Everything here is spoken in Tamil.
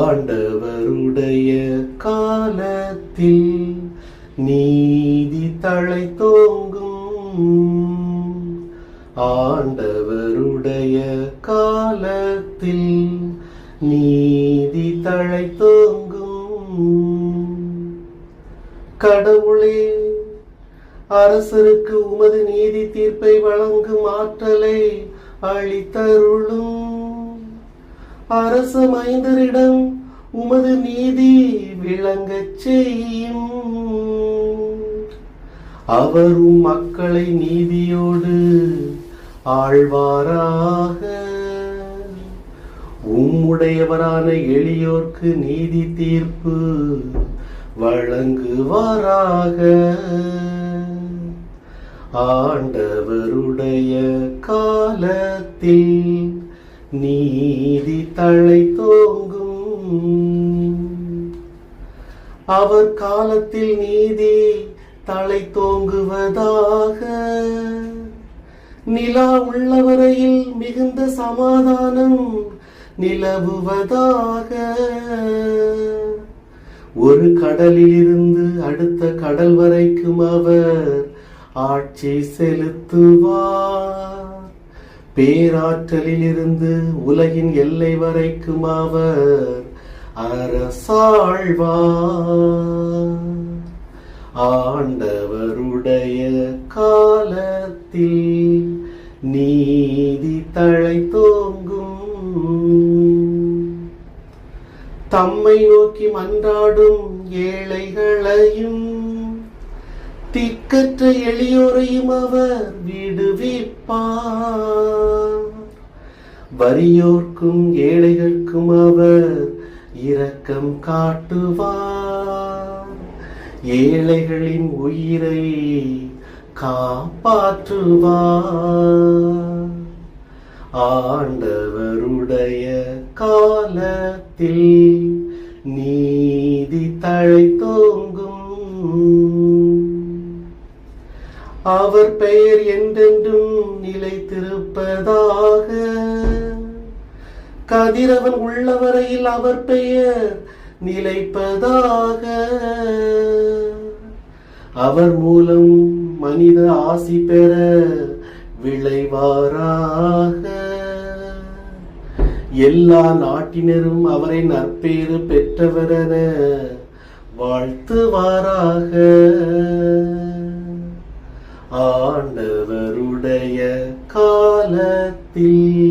ஆண்டவருடைய காலத்தில் நீதி தழை தோங்கும் ஆண்டவருடைய காலத்தில் நீதி தழை தோங்கும் கடவுளே அரசருக்கு உமது நீதி தீர்ப்பை வழங்கும் ஆற்றலை அளித்தருளும். அரச மைந்தரிடம் உமது நீதி விளங்கச் செய்யும். அவரும் மக்களை நீதியோடு ஆழ்வாராக. உம்முடையவரான எளியோர்க்கு நீதி தீர்ப்பு வழங்குவாராக. ஆண்டவருடைய காலத்தில் நீதி தழை தோங்கும். அவர் காலத்தில் நீதி தலை தோங்குவதாக. நிலா உள்ளவரையில் மிகுந்த சமாதானம் நிலவுவதாக. ஒரு கடலில் இருந்து அடுத்த கடல் வரைக்கும் அவர் ஆட்சி செலுத்துவார். பேராற்றலிலிருந்து உலகின் எல்லை வரைக்கும் அவர் அரசாழ்வார். ஆண்டவருடைய காலத்தில் நீதி தழை தோங்கும். தம்மை நோக்கி மன்றாடும் ஏழைகளையும் திக்கற்ற எளியோரையும் அவர் விடுவிப்பார். வறியோர்க்கும் ஏழைகளுக்கும் அவர் இரக்கம் காட்டுவார். ஏழைகளின் உயிரை காப்பாற்றுவார். ஆண்டவருடைய காலத்தில் நீதி தழை தோங்கும் அவர் பெயர் என்றென்றும் நிலைத்திருப்பதாக கதிரவன் உள்ளவரையில் அவர் பெயர் நிலைப்பதாக. அவர் மூலம் மனித ஆசி பெற விளைவாராக. எல்லா நாட்டினரும் அவரை நற்பேறு பெற்றவரென வாழ்த்துவாராக. ஆண்டவருடைய காலத்தில்